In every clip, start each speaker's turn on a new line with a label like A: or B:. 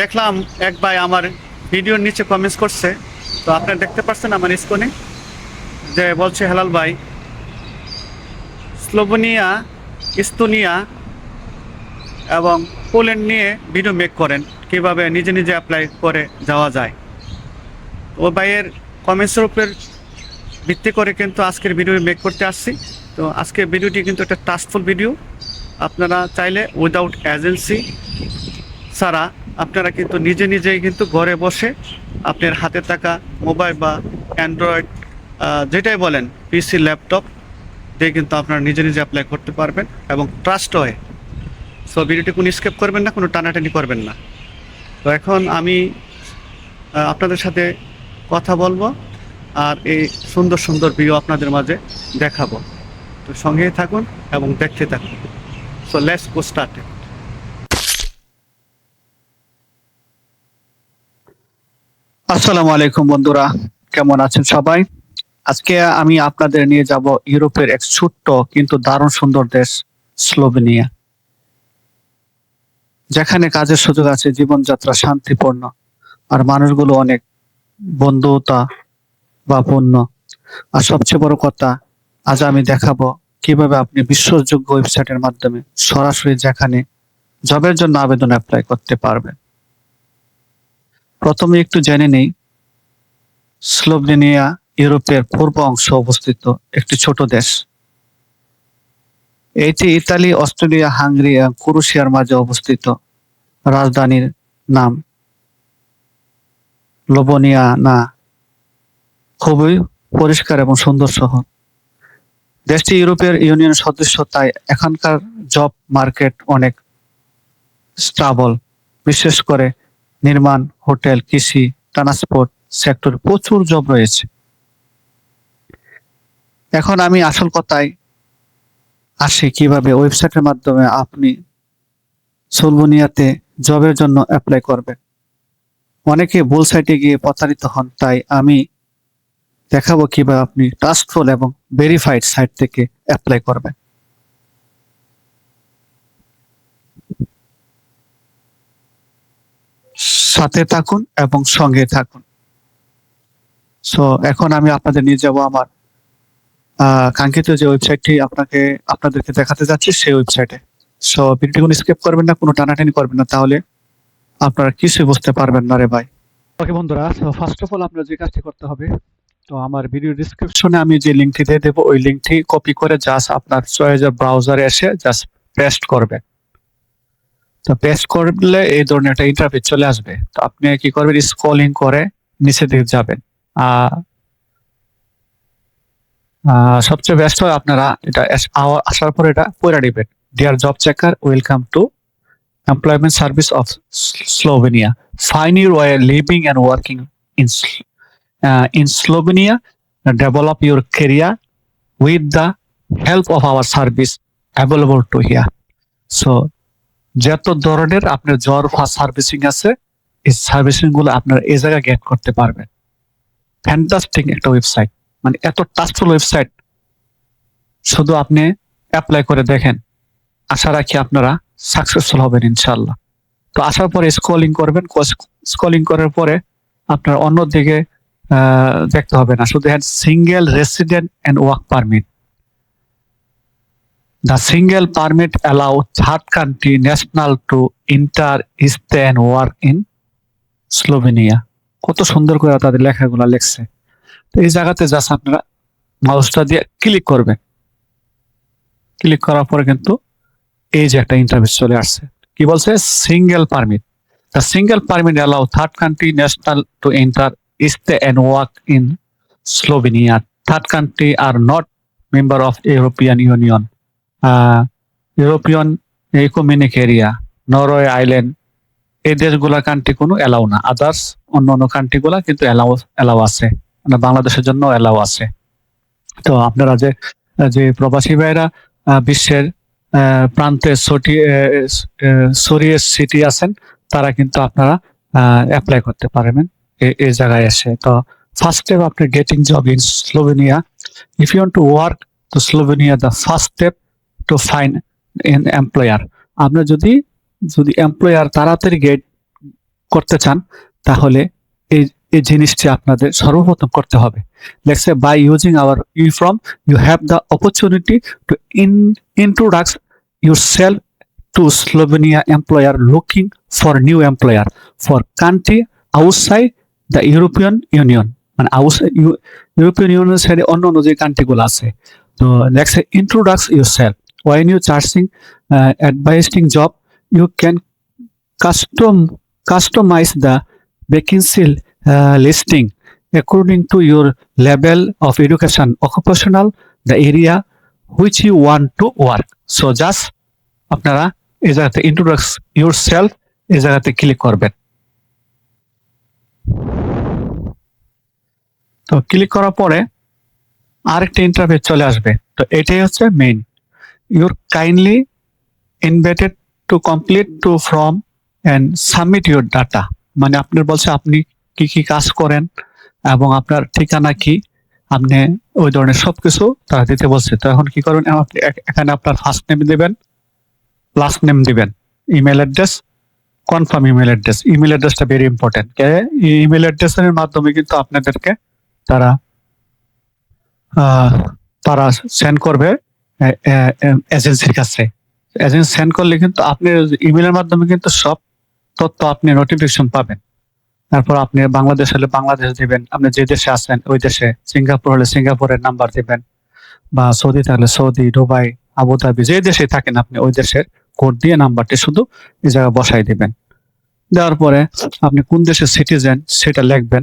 A: দেখলাম এক ভাই আমার ভিডিওর নিচে কমেন্টস করছে। তো আপনারা দেখতে পাচ্ছেন আমার স্ক্রিনে যে বলছে, হেলাল ভাই, স্লোভেনিয়া, ইস্তোনিয়া এবং পোল্যান্ড নিয়ে ভিডিও মেক করেন। কীভাবে নিজে নিজে অ্যাপ্লাই করে যাওয়া যায়? ও ভাইয়ের কমেন্টসের উপর ভিত্তি করে কিন্তু আজকের ভিডিও মেক করতে আসছি। তো আজকের ভিডিওটি কিন্তু একটা টাস্কফুল ভিডিও আপনারা চাইলে উইদাউট এজেন্সি ছাড়া আপনারা কিন্তু নিজে নিজেই কিন্তু ঘরে বসে আপনার হাতে থাকা মোবাইল বা অ্যান্ড্রয়েড যেটাই বলেন, পিসি, ল্যাপটপ দিয়ে কিন্তু আপনারা নিজে নিজে অ্যাপ্লাই করতে পারবেন এবং ট্রাস্ট হয়ে। সো ভিডিওটি কোনো স্কেপ করবেন না, কোনো টানাটানি করবেন না। তো এখন আমি আপনাদের সাথে কথা বলব আর এই সুন্দর সুন্দর ভিডিও আপনাদের মাঝে দেখাবো। তো সঙ্গেই থাকুন এবং দেখতে থাকুন। সো লেটস গো স্টার্ট আসসালামু আলাইকুম বন্ধুরা, কেমন আছেন সবাই? আজকে আমি আপনাদের নিয়ে যাব ইউরোপের এক ছোট্ট কিন্তু দারুণ সুন্দর দেশ, স্লোভেনিয়া। যেখানে কাজের সুযোগ আছে, জীবনযাত্রা শান্তিপূর্ণ, আর মানুষগুলো অনেক বন্ধুতা বা পূর্ণ। আর সবচেয়ে বড় কথা, আজ আমি দেখাবো কীভাবে আপনি বিশ্বাসযোগ্য ওয়েবসাইটের মাধ্যমে সরাসরি যেখানে জবের জন্য আবেদন অ্যাপ্লাই করতে পারবেন। প্রথমে একটু জেনে নেই। স্লোভেনিয়া ইউরোপের পূর্ব অংশ অবস্থিত একটি ছোট দেশ। এটি ইতালি, অস্ট্রেলিয়া, হাঙ্গেরি এবং ক্রোয়েশিয়ার মাঝে অবস্থিত। রাজধানীর নাম লোবনিয়া না। খুবই পরিষ্কার এবং সুন্দর শহর। দেশটি ইউরোপের ইউনিয়ন সদস্য, তাই এখানকার জব মার্কেট অনেক স্টাবল, বিশেষ করে নির্মাণ, হোটেল, কৃষি, ট্রান্সপোর্ট সেক্টর প্রচুর জব রয়েছে। এখন আমি আসল কথায় আসি কীভাবে ওয়েবসাইটের মাধ্যমে আপনি সোলবনিয়াতে জবের জন্য অ্যাপ্লাই করবেন। অনেকে ভুল সাইটে গিয়ে প্রতারিত হন, তাই আমি দেখাবো কীভাবে আপনি ট্রাস্টফুল এবং ভেরিফাইড সাইট থেকে অ্যাপ্লাই করবেন। সাথে থাকুন এবং সঙ্গে থাকুন। সো এখন আমি আপনাদের নিয়ে যাব আমার কাঙ্ক্ষিত যে ওয়েবসাইটটি আপনাকে, আপনাদেরকে দেখাতে যাচ্ছি, সেই ওয়েবসাইটে সো ভিডিওটি কোনো স্কিপ করবেন না, কোনো টানাটানি করবেন না, তাহলে আপনারা কিছুই বুঝতে পারবেন না রে ভাই। ওকে বন্ধুরা তো ফার্স্ট অফ অল আপনার যে কাজটি করতে হবে, তো আমার ভিডিও ডিসক্রিপশনে আমি যে লিঙ্কটি দিয়ে দেবো, ওই লিঙ্কটি কপি করে জাস্ট আপনার চয়েজের ব্রাউজারে এসে জাস্ট পেস্ট করবেন। তো পেস্ট করলে এই ধরনের একটা ইন্টারফেস চলে আসবে। তো আপনি কি করবেন? স্ক্রলিং করে নিচে দিকে যাবেন। সবচেয়ে বেস্ট হয় আপনারা এটা আসার পর এটা পড়ে দিবেন dear job checker welcome to employment service of Slovenia find your way living and working in in Slovenia develop your career with the help of our service available to here so যত ধরনের আপনার জ্বর first servicing আছে, এই সার্ভিসিংগুলো আপনার এই জায়গায় gate করতে পারবেন। ফ্যান্টাস্টিক একটা ওয়েবসাইট মানে এত টাচফুল ওয়েবসাইট শুধু আপনি অ্যাপ্লাই করে দেখেন। আশা রাখি আপনারা সাকসেসফুল হবেন ইনশাল্লাহ তো আসার পরে স্কলিং করবেন। স্কলিং করার পরে আপনার অন্যদিকে দেখতে হবে না। শুধু hand single resident and work permit The single permit allow third country national to enter, stay and work in. কত সুন্দর করে তাদের লেখাগুলো লেখছে। তো এই জায়গাতে জাস্ট আপনারা মাউসটা দিয়ে ক্লিক করবেন। ক্লিক করার পরে কিন্তু এই যে একটা ইন্টারভিউ চলে আসছে। কি বলছে? Single permit the single permit allow third country national to enter stay and work in Slovenia third country are not member of European Union European economic area Norway Iceland, এই দেশগুলা কান্ট্রি কোনো allow না। Others অন্য অন্য country গুলা কিন্তু allow allow আছে। মানে বাংলাদেশের জন্য অ্যালাউ আছে। তো আপনারা যে যে প্রবাসী ভাইরা বিশ্বের প্রান্তে সরিয়ে সিটি আছেন, তারা কিন্তু আপনারা অ্যাপ্লাই করতে পারবেন এই জায়গায় এসে। তো ফার্স্ট স্টেপ আপনি getting job in Slovenia if you want to work তো Slovenia the first step to find an employer আপনার যদি যদি এমপ্লয়ার তাড়াতাড়ি গেট
B: করতে চান, তাহলে এই এই জিনিসটি আপনাদের সর্বপ্রথম করতে হবে। Let's by using our you uniform you have the opportunity to in introduce yourself to Slovenia employer looking for new employer for country outside the European Union মানে ইউ- ইউরোপিয়ান ইউনিয়নের সাইডে অন্য অন্য যে কান্ট্রিগুলো আছে। তো next introduce yourself when you charging advising job you can custom customize the vacancy listing according to your level of education, occupational, the area which you want to work. So just আপনারা এই জায়গাতে ইন্ট্রোডাক্স your self এই জায়গাতে click করবেন। তো click করার পরে আরেকটা ইন্টারভিউ চলে আসবে। তো এটাই হচ্ছে main your kindly invited to complete to form and submit your data মানে আপনার বলছে, আপনি কি কি কাজ করেন এবং আপনার ঠিকানা কি? আপনি ওই ধরনের সবকিছু তারা দিতে বলছে। তো এখন কি করবেন? আপনি এখানে আপনার ফার্স্ট নেম দিবেন লাস্ট নেম দিবেন email address confirm email address email অ্যাড্রেসটা ভেরি ইম্পর্টেন্ট ইমেল অ্যাড্রেসের মাধ্যমে কিন্তু আপনাদেরকে তারা তারা সেন্ড করবে। এজেন্সির কাছে। এজেন্সি সেন্ড করলে কিন্তু আপনি ইমেলের মাধ্যমে কিন্তু সব তথ্য আপনি নোটিফিকেশন পাবেন। তারপর আপনি বাংলাদেশ হলে বাংলাদেশ দিবেন, আপনি যে দেশে আছেন ওই দেশে। সিঙ্গাপুর হলে সিঙ্গাপুরের নাম্বার দিবেন, বা সৌদি থাকলে সৌদি, দুবাই, আবুধাবি, যে দেশে থাকেন আপনি, ওই দেশের কোড দিয়ে নাম্বারটি শুধু এই জায়গায় বসাই দিবেন। দেওয়ার পরে আপনি কোন দেশের সিটিজেন সেটা লিখবেন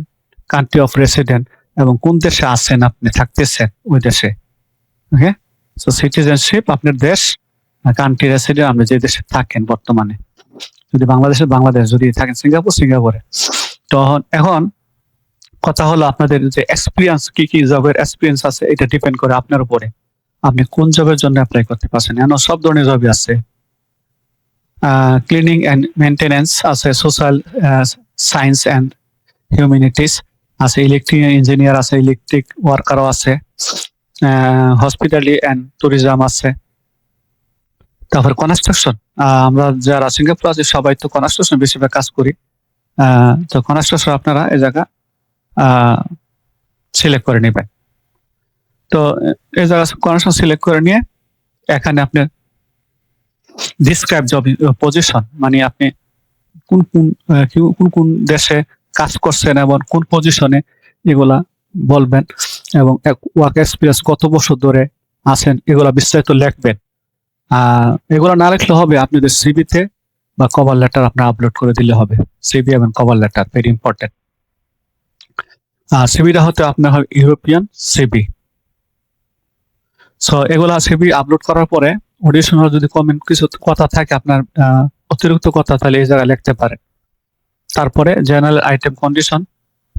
B: কান্ট্রি অফ রেসিডেন্ট এবং কোন দেশে আছেন আপনি, থাকতেছেন ওই দেশে। ওকে সিটিজেনশিপ আপনার দেশ কান্ট্রি রেসিডেন্ট আপনি যে দেশে থাকেন বর্তমানে। যদি বাংলাদেশে, বাংলাদেশ যদি থাকেন সিঙ্গাপুর, সিঙ্গাপুরে। তখন এখন কথা হলো আপনাদের যে এক্সপিরিয়েন্স কি কি জবের এক্সপিরিয়েন্স আছে, এটা ডিপেন্ড করে আপনার উপরে। আপনি কোন জবের জন্য অ্যাপ্লাই করতে পারছেন? এমন সব ধরনের জবই আছে। ক্লিনিং অ্যান্ড মেনটেনেন্স আছে সোশ্যাল সায়েন্স অ্যান্ড হিউম্যানিটিস আছে ইলেকট্রিক ইঞ্জিনিয়ার আছে ইলেকট্রিক ওয়ার্কারও আছে। হসপিটালি অ্যান্ড ট্যুরিজম আছে। তারপর কনস্ট্রাকশন আমরা যারা সিঙ্গাপুর আছি, সবাই তো কনস্ট্রাকশন বেশিরভাগ কাজ করি। তো কনস্ট্রাকশন আপনারা এই জায়গা সিলেক্ট করে নেবেন। তো এই জায়গা কনস্ট্রাকশন সিলেক্ট করে নিয়ে, এখানে আপনি ডিসক্রাইব জব পজিশন মানে আপনি কোন কোন কোন কোন দেশে কাজ করছেন এবং কোন পজিশনে এগুলা বলবেন। এবং ওয়ার্ক এক্সপিরিয়েন্স কত বছর ধরে আছেন, এগুলা বিস্তারিত লিখবেন। আহ এগুলো না লিখলে হবে আপনি যদি সিবিতে বা কভার লেটার আপনি আপলোড করে দিলে হবে। সিবি এবং কভার লেটার ভেরি ইম্পর্টেন্ট আর সিবিটা হতে আপনার হয় ইউরোপিয়ান সিবি সো এগুলা সিবি আপলোড করার পরে অডিশনাল যদি কমেন্ট কিছু কথা থাকে, আপনার অতিরিক্ত কথা, তাহলে এই জায়গায় লিখতে পারেন। তারপরে জেনারেল আইটেম কন্ডিশন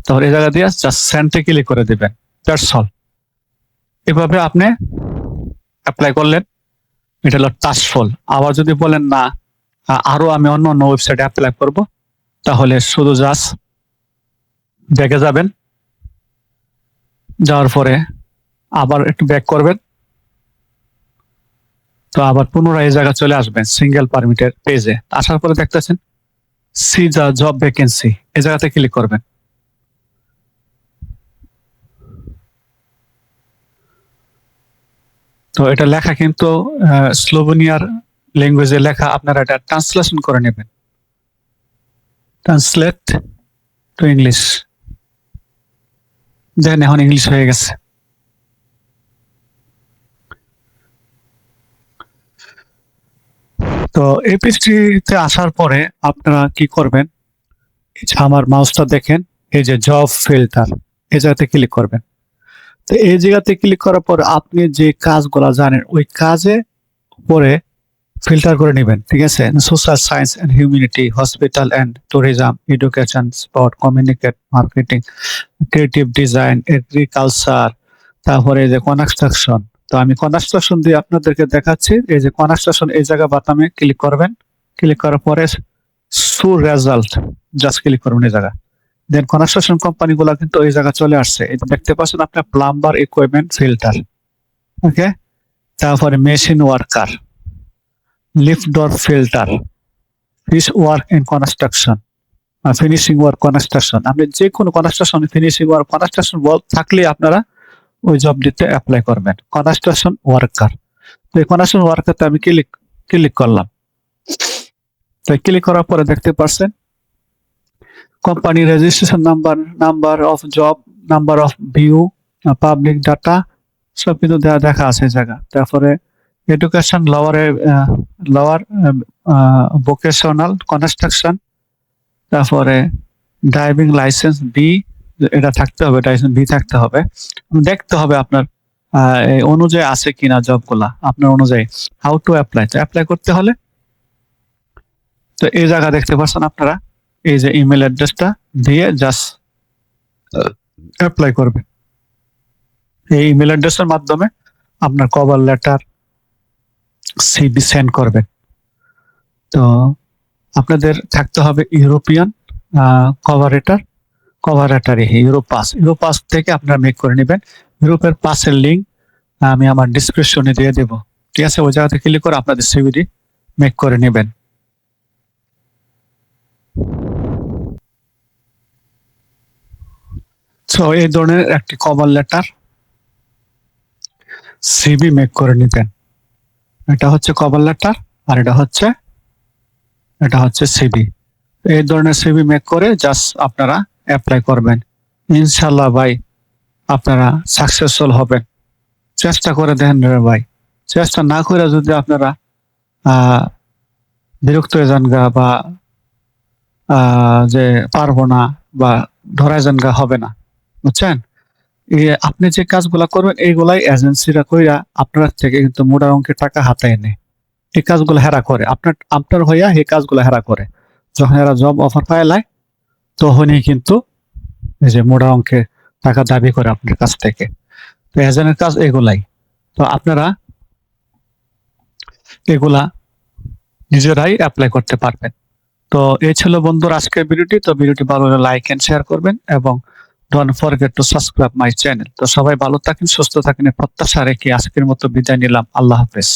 B: তারপর এই জায়গা দিয়ে জাস্ট সেন্টে ক্লিক করে দিবেন। দ্যাটস অল এভাবে আপনি অ্যাপ্লাই করলেন, এটা হলো টাচফল আবার যদি বলেন না, আ- আরও আমি অন্য অন্য ওয়েবসাইটে অ্যাপ্লাই করব, তাহলে শুধু জাস্ট ব্যাগে যাবেন। যাওয়ার পরে আবার একটু ব্যাক করবেন। তো আবার পুনরায় এই জায়গা চলে আসবেন সিঙ্গেল পারমিটের পেজে আসার পরে দেখতেছেন সি যা জব ভ্যাকেন্সি এই জায়গাতে ক্লিক করবেন। তো এটা লেখা কিন্তু স্লোভেনিয়ার ল্যাঙ্গুয়েজে লেখা, আপনারা এটা ট্রান্সলেশন করে নেবেন। ট্রান্সলেট টু ইংলিশ দেখেন, এখন ইংলিশ হয়ে গেছে। তো এই পেজটিতে আসার পরে আপনারা কি করবেন? আমার মাউসটা দেখেন, এই যে জব ফিল্টার এই জায়গাতে ক্লিক করবেন। তো এই জায়গাতে ক্লিক করার পর আপনি যে কাজগুলো জানেন, ওই কাজে পরে ফিল্টার করে নেবেন, ঠিক আছে? Social science and humanity hospital and tourism education sport communicate marketing creative design agriculture তারপরে যে কনস্ট্রাকশন তো আমি কনস্ট্রাকশন দিয়ে আপনাদেরকে দেখাচ্ছি। এই যে কনস্ট্রাকশন এই জায়গা বাতামে ক্লিক করবেন। ক্লিক করার পরে সু রেজাল্ট জাস্ট ক্লিক করবেন এই জায়গা। দেন কনস্ট্রাকশন কোম্পানি গুলা কিন্তু এই জায়গা চলে আসছে। এটা দেখতে পাচ্ছেন আপনার প্লাম্বার ইকুইপমেন্ট ফিল্টার ওকে তারপরে machine worker lift door filter fish work in construction finishing work construction আপনি যে কোনো কনস্ট্রাকশন ফিনিশিং ওয়ার্ক কনস্ট্রাকশন থাকলে আপনারা ওই জব দিতে অ্যাপ্লাই করবেন। কনস্ট্রাকশন ওয়ার্কার তো এই কনস্ট্রাকশন ওয়ার্কারতে আমি ক্লিক ক্লিক করলাম। তো ক্লিক করার পরে দেখতে পাচ্ছেন company registration number number of job number of view public data সব কিন্তু দেখা আছে জায়গা। তারপরে এডুকেশন লোয়ারে লোয়ার ভোকেশনাল কনস্ট্রাকশন তারপরে ড্রাইভিং লাইসেন্স বি এটা থাকতে হবে লাইসেন্স বি থাকতে হবে। দেখতে হবে আপনার অনুযায়ী আছে কিনা জবগুলা আপনার অনুযায়ী। হাউ টু অ্যাপ্লাই তো অ্যাপ্লাই করতে হলে, তো এই জায়গা দেখতে পাচ্ছেন আপনারা। এই যে ইমেল অ্যাড্রেসটা দিয়ে জাস্ট অ্যাপ্লাই করবেন এই ইমেল অ্যাড্রেসের মাধ্যমে আপনার কভার লেটার সিবি সেন্ড করবেন তো আপনাদের থাকতে হবে European cover letter cover letter Europe pass Europe pass থেকে আপনারা মেক করে নেবেন। ইউরোপের পাসের লিঙ্ক আমি আমার ডিসক্রিপশনে দিয়ে দেব। ঠিক আছে? ওই জায়গাতে ক্লিক করে আপনাদের সিভিডি মেক করে নেবেন। সো এই ধরনের একটি কভার লেটার সিবি মেক করে নিতেন। এটা হচ্ছে কভার লেটার আর এটা হচ্ছে এটা হচ্ছে সিবি এই ধরনের সিবি মেক করে জাস্ট আপনারা অ্যাপ্লাই করবেন। ইনশাল্লাহ ভাই, আপনারা সাকসেসফুল হবেন। চেষ্টা করে দেখেন রে ভাই। চেষ্টা না করে যদি আপনারা বিরক্ত হয়ে যান গা বা যে পারব না বা ধরা যান গা, হবে না। বুঝছেন? আপনি যে কাজগুলা করবেন, এইগুলাই এজেন্সিরা কইরা আপনার থেকে কিন্তু মোটা অঙ্কের টাকা হাতায় নেয়। এই কাজগুলো হেরা করে। আপনার আপনার হইয়া এই কাজগুলো হেরা করে। যখন এরা জব অফার পাইলায় তখনই কিন্তু এই যে মোটা অঙ্কের টাকা দাবি করে আপনার কাছ থেকে। তো এজেন্টের কাজ এগুলাই। তো আপনারা এগুলা নিজেরাই অ্যাপ্লাই করতে পারবেন। তো এই ছিল বন্ধুর আজকের ভিডিওটি তো ভিডিওটি ভালো লাইক এন্ড শেয়ার করবেন এবং don't forget to subscribe my channel তো সবাই ভালো থাকেন, সুস্থ থাকেন প্রত্যাশা রেখে আজকের মতো বিদায় নিলাম। আল্লাহ হাফেজ।